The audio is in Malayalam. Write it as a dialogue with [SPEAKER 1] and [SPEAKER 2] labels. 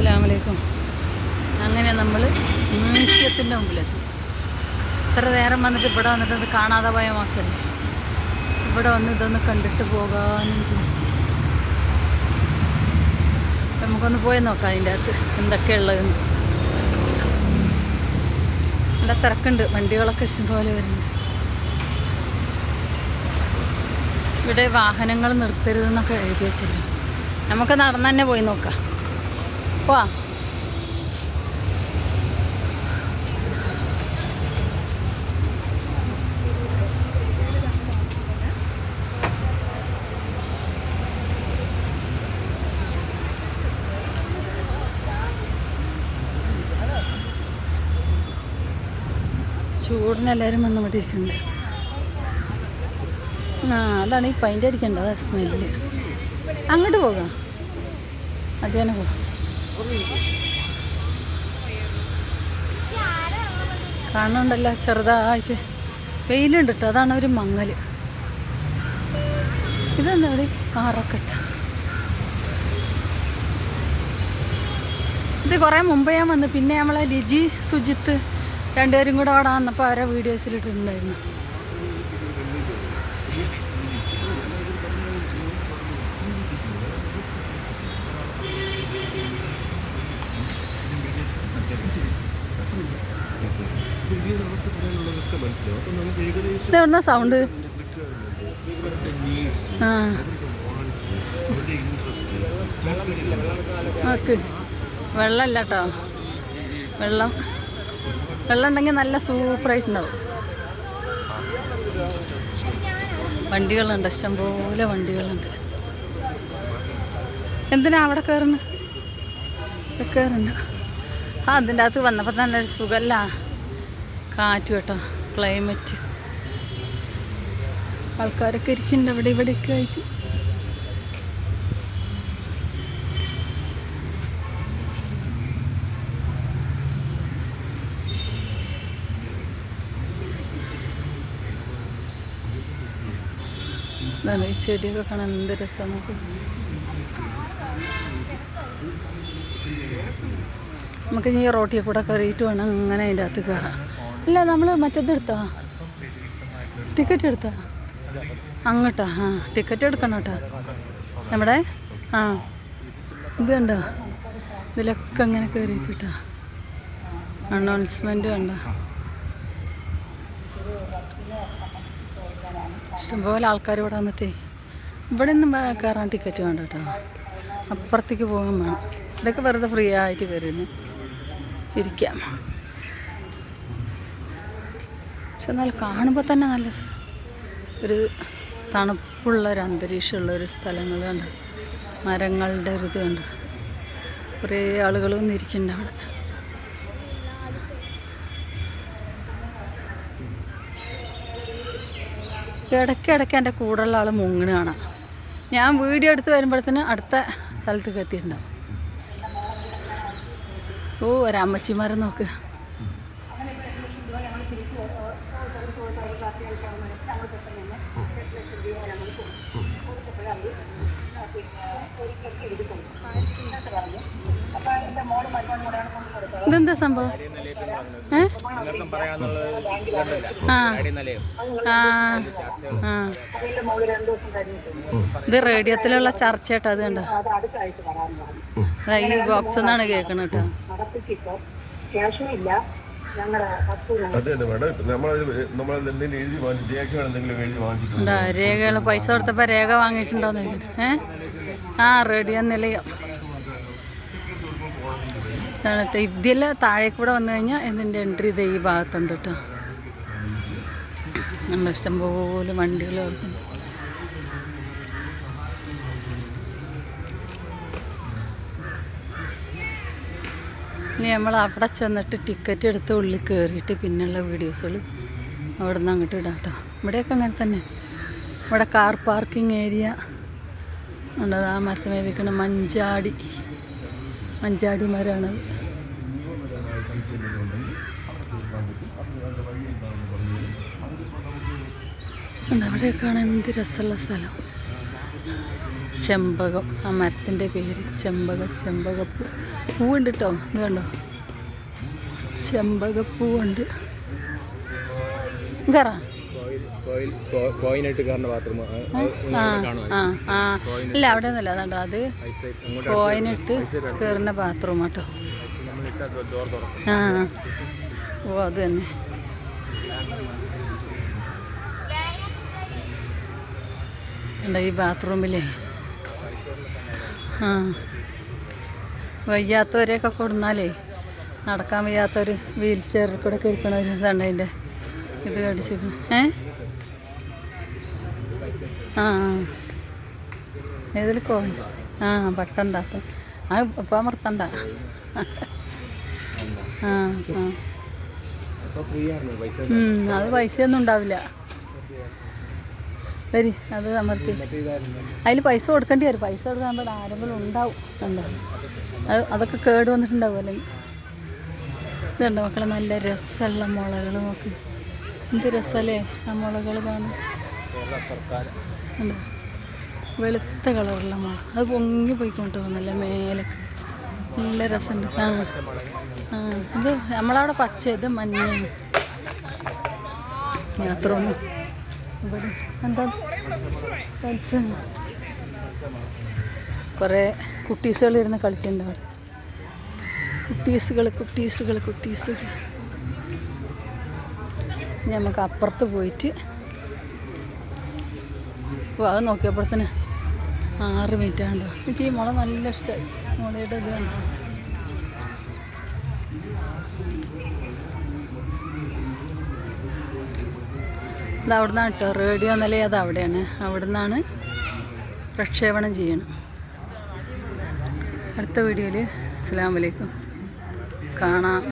[SPEAKER 1] അസ്സലാമലൈക്കും. അങ്ങനെ നമ്മൾ മ്യൂസിയത്തിന്റെ മുമ്പിലെത്തി. ഇത്ര നേരം വന്നിട്ട് ഇവിടെ വന്നിട്ട് അത് കാണാതെ പോയ മാസമല്ലേ ഇവിടെ വന്ന് ഇതൊന്ന് കണ്ടിട്ട് പോകാമെന്ന് വിചാരിച്ചു. നമുക്കൊന്ന് പോയി നോക്കാം അതിന്റെ അകത്ത് എന്തൊക്കെയുള്ളതെന്ന്. നല്ല തിരക്കുണ്ട്? വണ്ടികളൊക്കെ ഇഷ്ടംപോലെ വരുന്നു ഇവിടെ വാഹനങ്ങൾ നിർത്തരുതെന്നൊക്കെ എഴുതി വെച്ചില്ല നമുക്ക് നടന്നു തന്നെ പോയി നോക്കാം. പോവാ ചൂടിന് എല്ലാവരും വന്ന് ഇവിടെ ഇരിക്കുന്നുണ്ട്. ആ അതാണ് ഈ പൈന്റ് അടിക്കേണ്ടത് സ്മെല്ല് അങ്ങോട്ട് പോകാം. അത് തന്നെ പോകാം. കാണുന്നുണ്ടല്ലോ ചെറുതായിട്ട്. വെയിലുണ്ട് കേട്ടോ അതാണ് ഒരു മങ്ങൽ ഇതെന്താ ഇവിടെ? പാറക്കെട്ട ഇത് കുറേ മുമ്പ് ഞാൻ വന്നു പിന്നെ നമ്മളെ ലിജി സുജിത്ത് രണ്ടുപേരും കൂടെ അവിടെ വന്നപ്പോൾ അവരെ വീഡിയോസിൽ ഇട്ടിട്ടുണ്ടായിരുന്നു ഇത് സൗണ്ട് ആ. നോക്ക് വെള്ളമല്ല കേട്ടോ വെള്ളം വെള്ളം. ഉണ്ടെങ്കിൽ നല്ല സൂപ്പറായിട്ടുണ്ടാവും വണ്ടികളുണ്ട്. ഇഷ്ടംപോലെ വണ്ടികളുണ്ട്. എന്തിനാ അവിടെ കയറുന്നു കയറുന്നു ആ അതിന്റെ അകത്ത് വന്നപ്പോൾ തന്നെ ഒരു സുഖമല്ല. കാറ്റ് കേട്ടോ. ക്ലൈമറ്റ് ആൾക്കാരൊക്കെ ഇരിക്കുന്നുണ്ട് അവിടെ ഇവിടെയൊക്കെ ആയിട്ട്. ഇതാണ് ഈ ചെടിയൊക്കെ കാണാൻ എന്ത് രസം നമുക്ക് നമുക്ക് ഈ റോട്ടിയെ കൂടെ കയറിയിട്ട് വേണം അങ്ങനെ അതിന്റെ അകത്ത് കയറാം ഇല്ല നമ്മൾ മറ്റേത് എടുത്താ? ടിക്കറ്റ് എടുത്തോ? അങ്ങോട്ടാ? ആ ടിക്കറ്റ് എടുക്കണം കേട്ടോ. നമ്മുടെ ആ. ഇത് കണ്ടോ? ഇതിലൊക്കെ അങ്ങനെ കയറി കിട്ടാ. അനൗൺസ്മെന്റ് കണ്ടോ? ഇഷ്ടംപോലെ ആൾക്കാർ ഇവിടെ വന്നിട്ടേ. ഇവിടെ നിന്ന് കയറാൻ ടിക്കറ്റ് വേണ്ട കേട്ടോ. അപ്പുറത്തേക്ക് പോകാൻ വേണം. ഇവിടെയൊക്കെ വെറുതെ ഫ്രീ ആയിട്ട് കയറിയിരുന്നു ഇരിക്കാം. പക്ഷെ എന്നാൽ കാണുമ്പോൾ തന്നെ നല്ല ഒരു തണുപ്പുള്ള ഒരു അന്തരീക്ഷമുള്ള ഒരു സ്ഥലങ്ങളുണ്ട് മരങ്ങളുടെ ഒരു ഇതുണ്ട് കുറേ ആളുകൾ വന്നിരിക്കുന്നുണ്ട് അവിടെ. ഇടയ്ക്കിടയ്ക്ക് എന്റെ കൂടെയുള്ള ആൾ മുങ്ങണ കാണാം. ഞാൻ വീഡിയോ എടുത്ത് വരുമ്പോഴത്തേന് അടുത്ത സ്ഥലത്തേക്ക് എത്തിയിട്ടുണ്ടാവും. ഓ ഒരമ്മച്ചിമാരെ നോക്ക്. ഇതെന്താ സംഭവം? ഏ? ആ. ആ. ആ. ഇത് റേഡിയോത്തിലുള്ള ചർച്ച കേട്ടോ അത് കണ്ടോ? അതാ ഈ ബോക്സ് എന്നാണ് കേൾക്കണത് കേട്ടോ.
[SPEAKER 2] അത് തന്നെ മേഡം. നമ്മൾ നമ്മൾ എന്തെങ്കിലും എഴുതി വാങ്ങി രേഖകൾ എന്തെങ്കിലും എഴുതി വാങ്ങിച്ചിട്ടുണ്ട്?
[SPEAKER 1] ഉണ്ടോ രേഖകൾ പൈസ കൊടുത്തപ്പോൾ രേഖ വാങ്ങിയിട്ടുണ്ടോന്ന് ഏ? ആ റേഡിയോ നിലയം ഇതാണ് ട്ടോ. ഇതിൽ താഴെ കൂടെ വന്നു കഴിഞ്ഞാൽ ഇതിന്റെ എൻട്രി ഇത് ഈ ഭാഗത്തുണ്ട് കേട്ടോ നമ്മുടെ ഇഷ്ടംപോലെ വണ്ടികൾ ഇനി നമ്മൾ അവിടെ ചെന്നിട്ട് ടിക്കറ്റ് എടുത്ത് ഉള്ളിൽ കയറിയിട്ട് പിന്നെയുള്ള വീഡിയോസുകൾ അവിടെ നിന്ന് അങ്ങോട്ട് ഇടാം കേട്ടോ ഇവിടെയൊക്കെ അങ്ങനെ തന്നെ. ഇവിടെ കാർ പാർക്കിംഗ് ഏരിയ ഉണ്ടത് ആ മരത്തിന് എഴുതിക്കണ മഞ്ചാടി. മഞ്ചാടി മരമാണത് അവിടെയൊക്കെയാണ് എന്ത് രസമുള്ള സ്ഥലം. ചെമ്പകം. ആ മരത്തിന്റെ പേര് ചെമ്പകം ചെമ്പകപ്പൂ. പൂവുണ്ട് കേട്ടോ ഇത് കണ്ടോ? ചെമ്പകപ്പൂവുണ്ട്. ഇല്ല അവിടെ ഒന്നുമില്ല. അതുണ്ടോ അത് കോയിനിട്ട് കയറുന്ന ബാത്റൂം കേട്ടോ ആ ഓ അത് തന്നെ. ഈ ബാത്റൂമിലേ ആ. വയ്യാത്തവരെയൊക്കെ കൊടുന്നാലേ നടക്കാൻ വയ്യാത്തവർ വീൽ ചെയറിൽ കൂടെ കയറിക്കണവർ ഇതാണ് അതിന്റെ ഇത് കടിച്ചിരിക്കണം? ഏ? ആ ഏതിൽ കോ? ആ പട്ടണ്ടാത്ത ആ ഇപ്പം അമർത്തണ്ട. ആ ആ. അത് പൈസയൊന്നും ഉണ്ടാവില്ല. വരി അത് അമർത്തി. അതിൽ പൈസ കൊടുക്കേണ്ടി വരും. പൈസ കൊടുക്കാൻ ആരെങ്കിലും ഉണ്ടാവും. ഉണ്ടോ അത് അതൊക്കെ കേട് വന്നിട്ടുണ്ടാവും. അല്ലെങ്കിൽ ഇതുണ്ടോ മക്കളെ? നല്ല രസമുള്ള മുളകൾ നോക്ക്. എന്ത് രസമല്ലേ? ആ മുളകൾ കാണും വെളുത്ത കളറുള്ള മുള. അത് പൊങ്ങി പോയിക്കൊണ്ട് പോകുന്നല്ലേ മേലൊക്കെ. നല്ല രസമുണ്ട്. ആ. ആ. ഇത് നമ്മളവിടെ പച്ച ഇത് മഞ്ഞ ബാത്റൂം ഇവിടെ കുട്ടീസുകൾ ഇരുന്ന് കളിക്കുന്നുണ്ട് അവിടെ? കുട്ടീസുകൾ കുട്ടീസുകൾ കുട്ടീസുകൾ ഇനി നമുക്ക് അപ്പുറത്ത് പോയിട്ട് അത് നോക്കിയപ്പോഴത്തേന് ആറ് മിനിറ്റ് ആണ്ടോ എനിക്ക് ഈ മുള നല്ല ഇഷ്ടമായി മുളയുടെ ഇത് കണ്ടോ ഇത് അവിടെ നിന്നാണ് കേട്ടോ. റേഡിയോ നിലയം അത് അവിടെയാണ്. അവിടെ നിന്നാണ് പ്രക്ഷേപണം ചെയ്യണം. അടുത്ത വീഡിയോയിൽ അസ്സാം വലൈക്കും കാണാം.